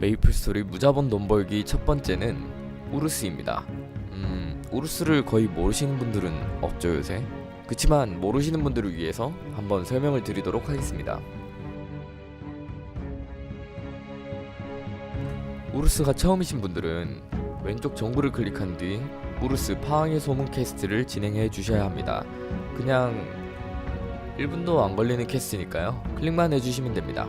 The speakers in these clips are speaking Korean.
메이플 스토리 무자본 돈 벌기 첫 번째는 우르스입니다. 음, 우르스를 거의 모르시는 분들은 없죠 요새. 그치만 모르시는 분들을 위해서 한번 설명을 드리도록 하겠습니다. 우르스가 처음이신 분들은 왼쪽 정보를 클릭한 뒤 우르스 파왕의 소문 캐스트를 진행해 주셔야 합니다. 그냥 1분도 안 걸리는 캐스트니까요. 클릭만 해주시면 됩니다.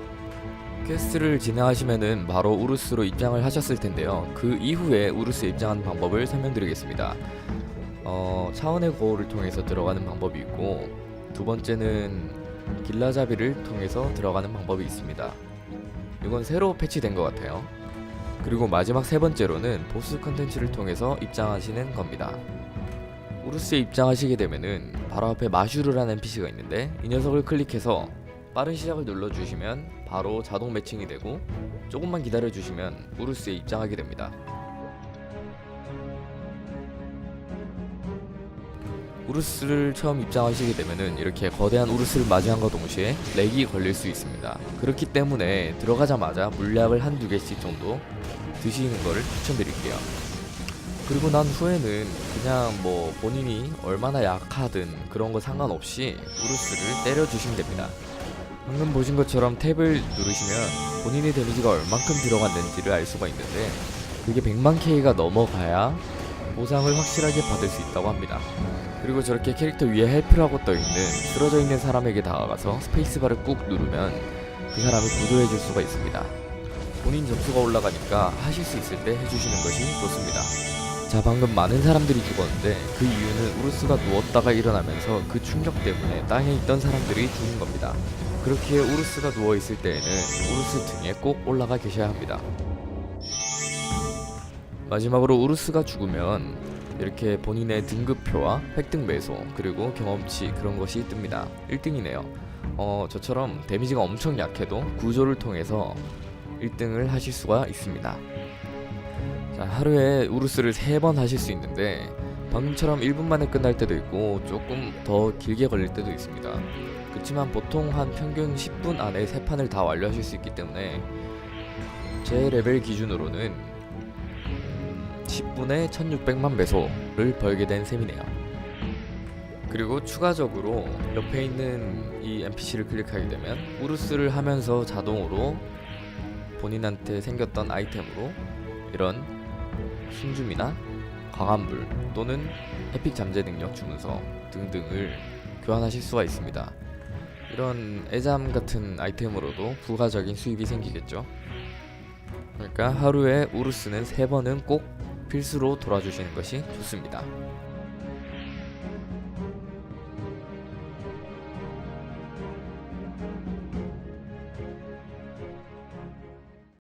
퀘스트를 진행하시면은 바로 우르스로 입장을 하셨을 텐데요. 그 이후에 우르스 입장하는 방법을 설명드리겠습니다. 어, 차원의 거울을 통해서 들어가는 방법이 있고 두 번째는 길라잡이를 통해서 들어가는 방법이 있습니다. 이건 새로 패치된 것 같아요. 그리고 마지막 세 번째로는 보스 컨텐츠를 통해서 입장하시는 겁니다. 우르스에 입장하시게 되면은 바로 앞에 마슈르라는 NPC가 있는데 이 녀석을 클릭해서 빠른 시작을 눌러주시면 바로 자동 매칭이 되고 조금만 기다려주시면 우르스에 입장하게 됩니다. 우르스를 처음 입장하시게 되면은 이렇게 거대한 우르스를 맞이한과 동시에 렉이 걸릴 수 있습니다. 그렇기 때문에 들어가자마자 물약을 한두 개씩 정도 드시는 거를 추천드릴게요. 그리고 난 후에는 그냥 뭐 본인이 얼마나 약하든 그런 거 상관없이 우르스를 때려주시면 됩니다. 방금 보신 것처럼 탭을 누르시면 본인의 데미지가 얼만큼 들어갔는지를 알 수가 있는데 그게 100만 K가 넘어가야 보상을 확실하게 받을 수 있다고 합니다. 그리고 저렇게 캐릭터 위에 헬프라고 떠있는 쓰러져 있는 사람에게 다가가서 스페이스바를 꾹 누르면 그 사람을 구조해 줄 수가 있습니다. 본인 점수가 올라가니까 하실 수 있을 때 해주시는 것이 좋습니다. 자 방금 많은 사람들이 죽었는데 그 이유는 우르스가 누웠다가 일어나면서 그 충격 때문에 땅에 있던 사람들이 죽는 겁니다. 그렇게 우르스가 누워있을 때에는 우르스 등에 꼭 올라가 계셔야 합니다. 마지막으로 우르스가 죽으면 이렇게 본인의 등급표와 획득 매소 그리고 경험치 그런 것이 뜹니다. 1등이네요. 어 저처럼 데미지가 엄청 약해도 구조를 통해서 1등을 하실 수가 있습니다. 자 하루에 우르스를 3번 하실 수 있는데 방금처럼 1분 만에 끝날 때도 있고 조금 더 길게 걸릴 때도 있습니다. 그렇지만 보통 한 평균 10분 안에 3판을 다 완료하실 수 있기 때문에 제 레벨 기준으로는 10분에 1600만 배소를 벌게 된 셈이네요. 그리고 추가적으로 옆에 있는 이 NPC를 클릭하게 되면 우르스를 하면서 자동으로 본인한테 생겼던 아이템으로 이런 순줌이나 광합물 또는 에픽 잠재 능력 주문서 등등을 교환하실 수가 있습니다. 이런 애잠 같은 아이템으로도 부가적인 수입이 생기겠죠. 그러니까 하루에 우르스는 3번은 꼭 필수로 돌아주시는 것이 좋습니다.